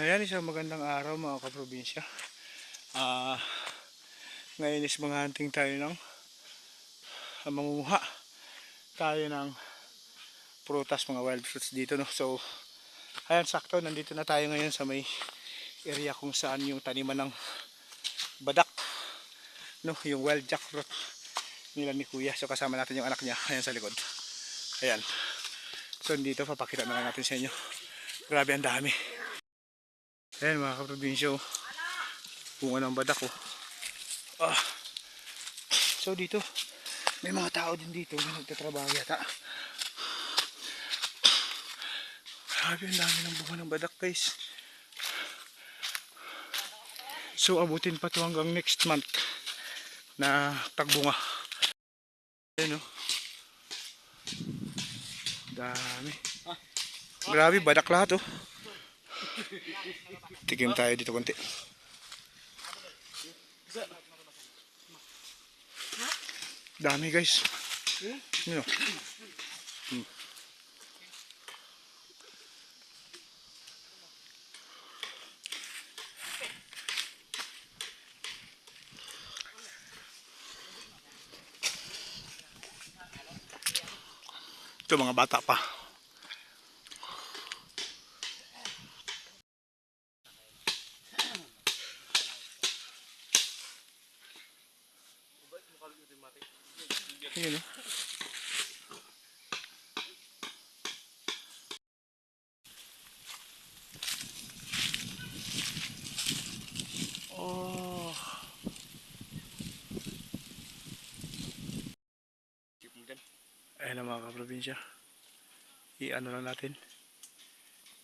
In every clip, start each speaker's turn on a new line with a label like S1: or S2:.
S1: Ayan, isang magandang araw mga kaprobinsya. Ah, ngayon is mga hunting tayo ng ah, mangunguha tayo ng prutas, mga wild fruits dito. No? So, ayan, sakto, nandito na tayo ngayon sa may area kung saan yung taniman ng badak. No, yung wild jackfruit nila ni Kuya. So, kasama natin yung anak niya. Ayan sa likod. Ayan. So, dito, papakita na natin sa inyo. Grabe, ang dami. Ayan mga kaprobinsyo. Bunga ng badak oh. Ah. So dito, may mga tao din dito na nagtatrabaho yata. Grabe ang dami ng bunga ng badak guys. So abutin pa to hanggang next month na tagbunga. Ayan oh. Dami. Grabe, badak lahat oh. Tigim tayo dito konti. Dami guys. Yun o. Hmm. Ito pa. Yun o. Oh. Ayan na mga kaprobinsya. I-ano lang natin.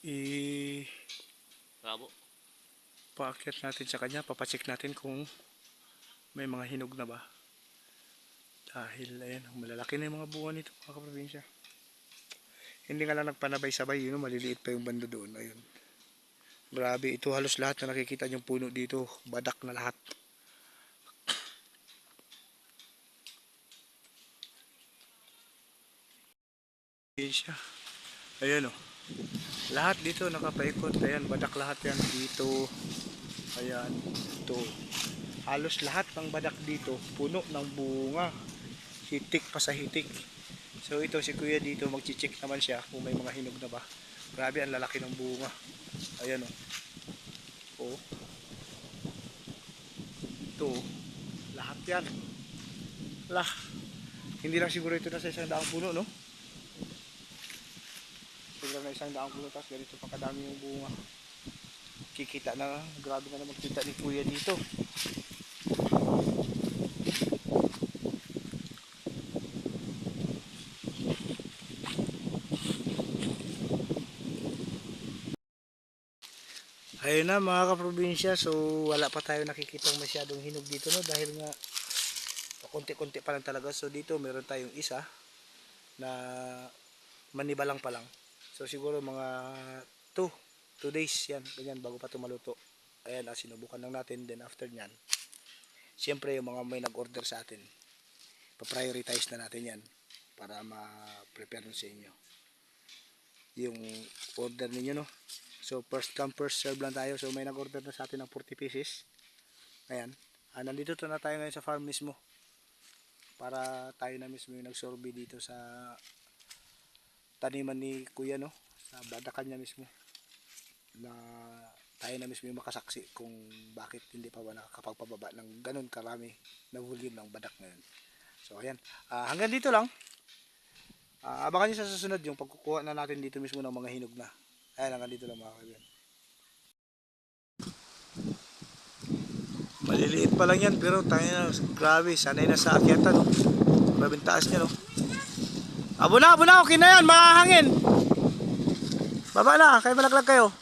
S1: I
S2: Rabo.
S1: paakyat natin sa kanya. Papacheck natin kung may mga hinog na ba. Dahil ayan, malalaki na yung mga bunga nito mga kaprobinsya. Hindi nga lang nagpanabay-sabay, yun, maliliit pa yung bando doon. Ayun. Grabe, ito halos lahat na nakikita yung puno dito, badak na lahat. Siya. Ayan o. Lahat dito nakapaikot. Ayan, badak lahat yan dito. Ayan, ito. Halos lahat ng badak dito, puno ng bunga. Hitik pa sa hitik. So ito si kuya dito, magchicheck naman siya kung may mga hinog na ba. Grabe, ang lalaki ng bunga. Ayan o. Oh. Ito. oh. Lahat yan. Lah. Hindi lang siguro ito na sa isang daang puno, no? Siguro na isang daang puno, tapos ganito pa kadami yung bunga. Kikita na, grabe na naman kita ni kuya dito. Ayun na mga kaprobinsya, so wala pa tayo nakikitang masyadong hinog dito no dahil nga konti-konti pa lang talaga. So dito meron tayong isa na manibalang pa lang. So siguro mga 2 2 days yan, ganyan bago pa tumaluto. Ayan, ah, sinubukan lang natin then after nyan. Siyempre yung mga may nag-order sa atin, pa-prioritize na natin yan para ma-prepare sa inyo. Yung order ninyo no, So first come first serve lang tayo. So may nag-order na sa atin ng 40 pieces. Ayan. Ah, nandito to na tayo ngayon sa farm mismo. Para tayo na mismo yung nagsorbe dito sa taniman ni Kuya no. Sa badakan niya mismo. Na tayo na mismo yung makasaksi kung bakit hindi pa ba nakakapagpababa ng ganun karami na volume ng badak ngayon. So ayan. Ah, hanggang dito lang. Ah, abangan nyo sa susunod yung pagkukuha na natin dito mismo ng mga hinog na. Ayan, hanggang dito lang mga kaibigan. Maliliit pa lang yan, pero tayo na, grabe, sanay na sa akyatan, no? Grabe ang taas niya, no? Abo na, abo na, okay na yan, makahangin. Baba na, kayo malaglag kayo.